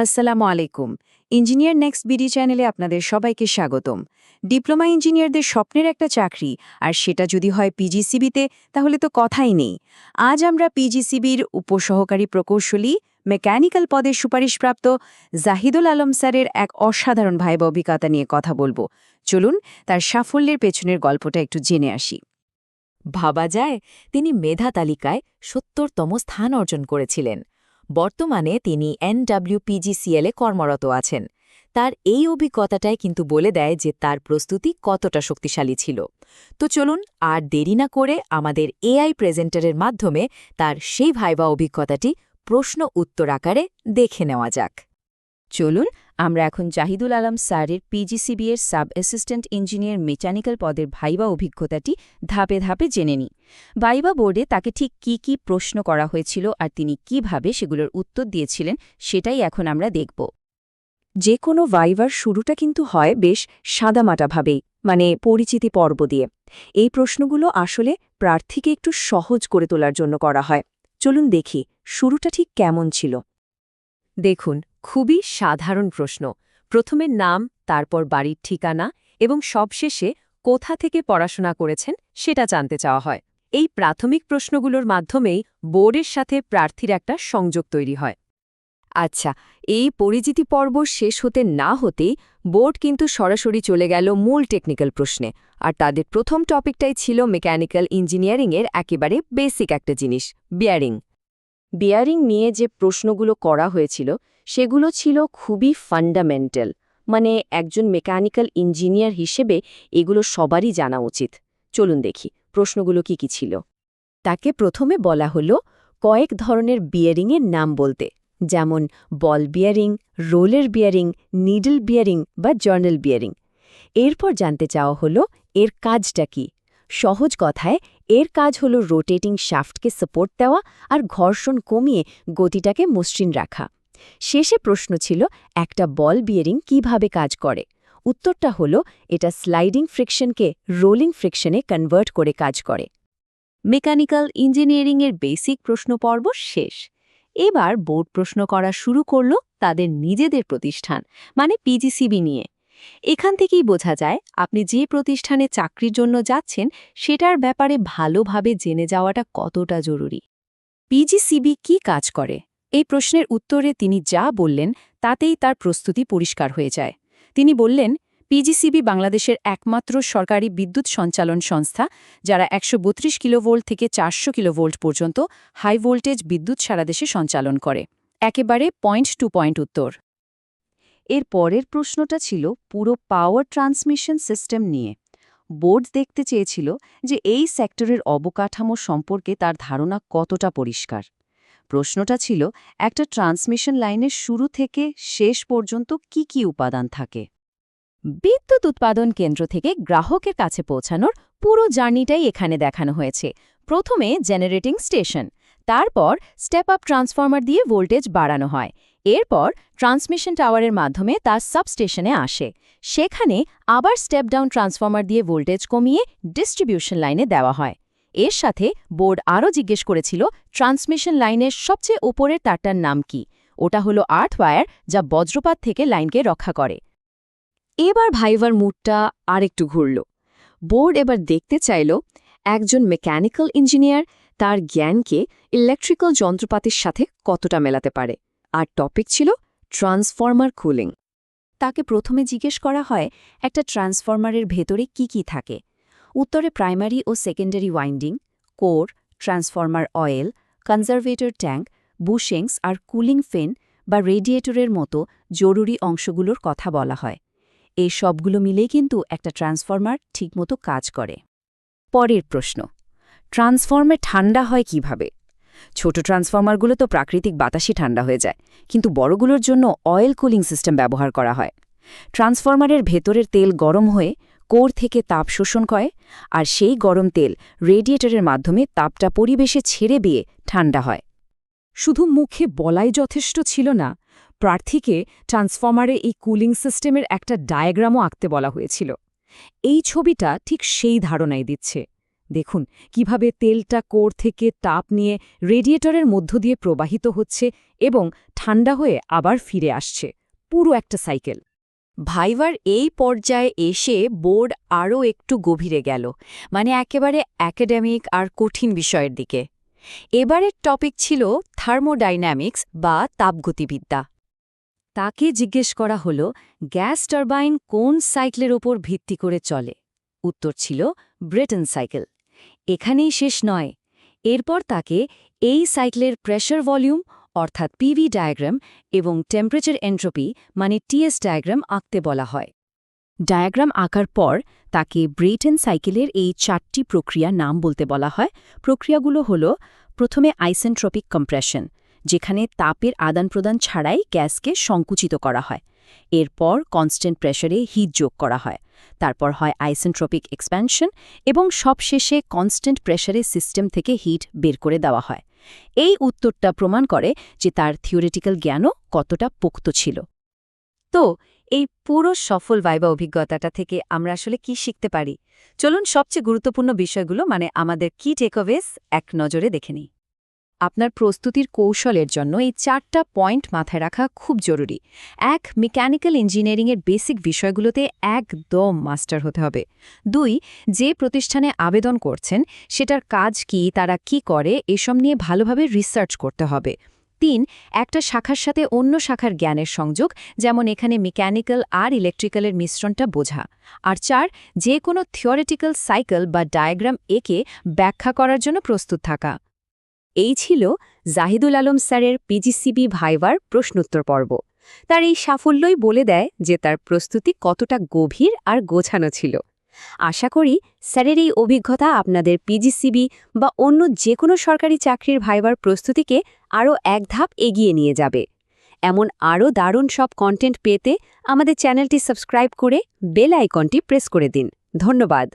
আসসালামু আলাইকুম। Engineer next BD চ্যানেলে আপনাদের সবাইকে স্বাগতম। ডিপ্লোমা ইঞ্জিনিয়ারদের স্বপ্নের একটা চাকরি, আর সেটা যদি হয় পিজিসিবিতে তাহলে তো কথাই নেই। আজ আমরা পিজিসিবির উপসহকারী প্রকৌশলী, মেকানিক্যাল পদের সুপারিশপ্রাপ্ত জাহিদুল আলম স্যারের এক অসাধারণ ভাইবা অভিজ্ঞতা নিয়ে কথা বলব। চলুন, তার সাফল্যের পেছনের গল্পটা একটু জেনে আসি। ভাবা যায়, তিনি মেধা তালিকায় সত্তরতম স্থান অর্জন করেছিলেন। বর্তমানে তিনি এনডব্লিউপিজিসিএলে কর্মরত আছেন। তার এই অভিজ্ঞতাটাই কিন্তু বলে দেয় যে তার প্রস্তুতি কতটা শক্তিশালী ছিল। তো চলুন আর দেরি না করে আমাদের এআই প্রেজেন্টারের মাধ্যমে তার সেই ভাইবা অভিজ্ঞতাটি প্রশ্ন উত্তর আকারে দেখে নেওয়া যাক। চলুন আমরা এখন জাহিদুল আলম স্যারের পিজিসিবি এর সাব অ্যাসিস্ট্যান্ট ইঞ্জিনিয়ার মেকানিক্যাল পদের ভাইবা অভিজ্ঞতাটি ধাপে ধাপে জেনে নিই। ভাইবা বোর্ডে তাকে ঠিক কি কি প্রশ্ন করা হয়েছিল আর তিনি কীভাবে সেগুলোর উত্তর দিয়েছিলেন সেটাই এখন আমরা দেখব। যে কোনো ভাইবার শুরুটা কিন্তু হয় বেশ সাদামাটাভাবেই মানে পরিচিতি পর্ব দিয়ে। এই প্রশ্নগুলো আসলে প্রার্থীকে একটু সহজ করে তোলার জন্য করা হয়। চলুন দেখি, শুরুটা ঠিক কেমন ছিল। দেখুন খুবই সাধারণ প্রশ্ন। প্রথমে নাম, তারপর বাড়ির ঠিকানা এবং সবশেষে কোথা থেকে পড়াশোনা করেছেন সেটা জানতে চাওয়া হয়। এই প্রাথমিক প্রশ্নগুলোর মাধ্যমেই বোর্ডের সাথে প্রার্থীর একটা সংযোগ তৈরি হয়। আচ্ছা এই পরিচিতি পর্ব শেষ হতে না হতেই বোর্ড কিন্তু সরাসরি চলে গেল মূল টেকনিক্যাল প্রশ্নে। আর তাদের প্রথম টপিকটাই ছিল মেকানিক্যাল ইঞ্জিনিয়ারিংয়ের একেবারে বেসিক একটা জিনিস, বিয়ারিং। বিয়ারিং নিয়ে যে প্রশ্নগুলো করা হয়েছিল, সেগুলো ছিল খুবই ফান্ডামেন্টাল মানে একজন মেকানিক্যাল ইঞ্জিনিয়ার হিসেবে এগুলো সবারই জানা উচিত। চলুন দেখি, প্রশ্নগুলো কি কি ছিল। তাকে প্রথমে বলা হলো কয়েক ধরনের বিয়ারিংয়ের নাম বলতে, যেমন ball bearing, roller bearing, needle bearing বা জার্নাল বিয়ারিং। এরপর জানতে চাওয়া হলো এর কাজটা কি? সহজ কথায় এর কাজ হল রোটেটিং শাফটকে সাপোর্ট দেওয়া আর ঘর্ষণ কমিয়ে গতিটাকে মসৃণ রাখা। শেষে প্রশ্ন ছিল, একটা বল বিয়ারিং কীভাবে কাজ করে? উত্তরটা হলো, এটা স্লাইডিং ফ্রিকশনকে রোলিং ফ্রিকশনে কনভার্ট করে কাজ করে। মেকানিক্যাল ইঞ্জিনিয়ারিংয়ের বেসিক প্রশ্ন পর্ব শেষ। এবার বোর্ড প্রশ্ন করা শুরু করল তাদের নিজেদের প্রতিষ্ঠান মানে পিজিসিবি নিয়ে। এখান থেকেই বোঝা যায় আপনি যে প্রতিষ্ঠানে চাকরির জন্য যাচ্ছেন, সেটার ব্যাপারে ভালোভাবে জেনে যাওয়াটা কতটা জরুরি। পিজিসিবি কি কাজ করে? এই প্রশ্নের উত্তরে তিনি যা বললেন, তাতেই তার প্রস্তুতি পরিষ্কার হয়ে যায়। তিনি বললেন পিজিসিবি বাংলাদেশের একমাত্র সরকারি বিদ্যুৎ সঞ্চালন সংস্থা, যারা একশো বত্রিশ কিলোভোল্ট থেকে চারশো কিলোভোল্ট পর্যন্ত হাই ভোল্টেজ বিদ্যুৎ সারা দেশে সঞ্চালন করে। একেবারে পয়েন্ট টু পয়েন্ট উত্তর। এর পরের প্রশ্নটা ছিল পুরো পাওয়ার ট্রান্সমিশন সিস্টেম নিয়ে। বোর্ড দেখতে চেয়েছিল যে এই সেক্টরের অবকাঠামো সম্পর্কে তার ধারণা কতটা পরিষ্কার। প্রশ্নটা ছিল, একটা ট্রান্সমিশন লাইনের শুরু থেকে শেষ পর্যন্ত কি কি উপাদান থাকে? বিদ্যুৎ উৎপাদন কেন্দ্র থেকে গ্রাহকের কাছে পৌঁছানোর পুরো জার্নিটাই এখানে দেখানো হয়েছে। প্রথমে জেনারেটিং স্টেশন তারপর স্টেপ আপ ট্রান্সফর্মার দিয়ে ভোল্টেজ বাড়ানো হয়। এরপর ট্রান্সমিশন টাওয়ারের মাধ্যমে তা সাবস্টেশনে আসে। সেখানে আবার স্টেপ ডাউন ট্রান্সফর্মার দিয়ে ভোল্টেজ কমিয়ে ডিস্ট্রিবিউশন লাইনে দেওয়া হয়। এর সাথে বোর্ড আরও জিজ্ঞেস করেছিল, ট্রান্সমিশন লাইনের সবচেয়ে ওপরের তারটার নাম কি? ওটা হলো আর্থ ওয়্যার যা বজ্রপাত থেকে লাইনকে রক্ষা করে। এবার ভাইভার মুডটা আরেকটু ঘুরল। বোর্ড এবার দেখতে চাইল, একজন মেকানিক্যাল ইঞ্জিনিয়ার তার জ্ঞানকে ইলেকট্রিক্যাল যন্ত্রপাতির সাথে কতটা মেলাতে পারে? আর টপিক ছিল ট্রান্সফর্মার কুলিং তাকে প্রথমে জিজ্ঞেস করা হয়, একটা ট্রান্সফর্মারের ভেতরে কি কি থাকে? উত্তরে প্রাইমারি ও secondary winding core transformer oil conservator tank bushings আর কুলিং ফেন বা রেডিয়েটরের মতো জরুরি অংশগুলোর কথা বলা হয়। এই সবগুলো মিলেই কিন্তু একটা ট্রান্সফর্মার ঠিকমতো কাজ করে। পরের প্রশ্ন ট্রান্সফর্মে ঠান্ডা হয় কীভাবে? ছোট ট্রান্সফর্মারগুলো তো প্রাকৃতিক বাতাসই ঠান্ডা হয়ে যায়, কিন্তু বড়গুলোর জন্য অয়েল কুলিং সিস্টেম ব্যবহার করা হয়। ট্রান্সফর্মারের ভেতরের তেল গরম হয়ে কোর থেকে তাপ শোষণ করে, আর সেই গরম তেল রেডিয়েটরের মাধ্যমে তাপটা পরিবেশে ছেড়ে দিয়ে ঠান্ডা হয়। শুধু মুখে বলাই যথেষ্ট ছিল না, প্রার্থীকে ট্রান্সফর্মারে এই কুলিং সিস্টেমের একটা ডায়াগ্রামও আঁকতে বলা হয়েছিল। এই ছবিটা ঠিক সেই ধারণাই দিচ্ছে। দেখুন, কীভাবে তেলটা কোর থেকে তাপ নিয়ে রেডিয়েটরের মধ্য দিয়ে প্রবাহিত হচ্ছে এবং ঠান্ডা হয়ে আবার ফিরে আসছে। পুরো একটা সাইকেল। ভাইভার এই পর্যায়ে এসে বোর্ড আরও একটু গভীরে গেল মানে একেবারে অ্যাকাডেমিক আর কঠিন বিষয়ের দিকে। এবারের টপিক ছিল থার্মোডাইনামিক্স বা তাপগতিবিদ্যা। তাকে জিজ্ঞেস করা হল, গ্যাস টারবাইন কোন সাইকেলের ওপর ভিত্তি করে চলে? উত্তর ছিল, ব্রিটেন সাইকেল। এখানেই শেষ নয়। এরপর তাকে এই সাইকেলের প্রেশার ভলিউম, অর্থাৎ পিভি ডায়াগ্রাম এবং টেম্পারেচার এন্ট্রপি মানে টিএস ডায়াগ্রাম, আঁকতে বলা হয়। ডায়াগ্রাম আঁকার পর তাকে ব্রিটেন সাইকেলের এই চারটি প্রক্রিয়া নাম বলতে বলা হয়। প্রক্রিয়াগুলো হল, প্রথমে আইসেন্ট্রপিক কম্প্রেশন, যেখানে তাপের আদান প্রদান ছাড়াই গ্যাসকে সংকুচিত করা হয়। এরপর কনস্ট্যান্ট প্রেশারে হিট যোগ করা হয়। তারপর হয় আইসেন্ট্রপিক এক্সপ্যানশন এবং সবশেষে কনস্ট্যান্ট প্রেশারে সিস্টেম থেকে হিট বের করে দেওয়া হয়। এই উত্তরটা প্রমাণ করে যে তার থিওরিটিক্যাল জ্ঞানও কতটা পোক্ত ছিল। তো, এই পুরো সফল ভাইবা অভিজ্ঞতাটা থেকে আমরা আসলে কি শিখতে পারি? চলুন সবচেয়ে গুরুত্বপূর্ণ বিষয়গুলো মানে আমাদের কি টেকওয়েস এক নজরে দেখে নিই। আপনার প্রস্তুতির কৌশলের জন্য এই চারটা পয়েন্ট মাথায় রাখা খুব জরুরি। এক, মেকানিক্যাল ইঞ্জিনিয়ারিংয়ের বেসিক বিষয়গুলোতে একদম মাস্টার হতে হবে। দুই, যে প্রতিষ্ঠানে আবেদন করছেন, সেটার কাজ কি, তারা কি করে, এসব নিয়ে ভালোভাবে রিসার্চ করতে হবে। তিন, একটা শাখার সাথে অন্য শাখার জ্ঞানের সংযোগ, যেমন এখানে মেকানিক্যাল আর ইলেকট্রিক্যালের মিশ্রণটা বোঝা। আর চার, যে কোনো থিওরিটিক্যাল সাইকেল বা ডায়াগ্রাম একে ব্যাখ্যা করার জন্য প্রস্তুত থাকা। এই ছিল জাহিদুল আলম স্যারের পিজিসিবি ভাইভার প্রশ্নোত্তর পর্ব। তার এই সাফল্যই বলে দেয় যে তার প্রস্তুতি কতটা গভীর আর গোছানো ছিল। আশা করি স্যারের এই অভিজ্ঞতা আপনাদের পিজিসিবি বা অন্য যে কোনো সরকারি চাকরির ভাইবার প্রস্তুতিকে আরও এক ধাপ এগিয়ে নিয়ে যাবে। এমন আরও দারুণ সব কন্টেন্ট পেতে আমাদের চ্যানেলটি সাবস্ক্রাইব করে বেল আইকনটি প্রেস করে দিন। ধন্যবাদ।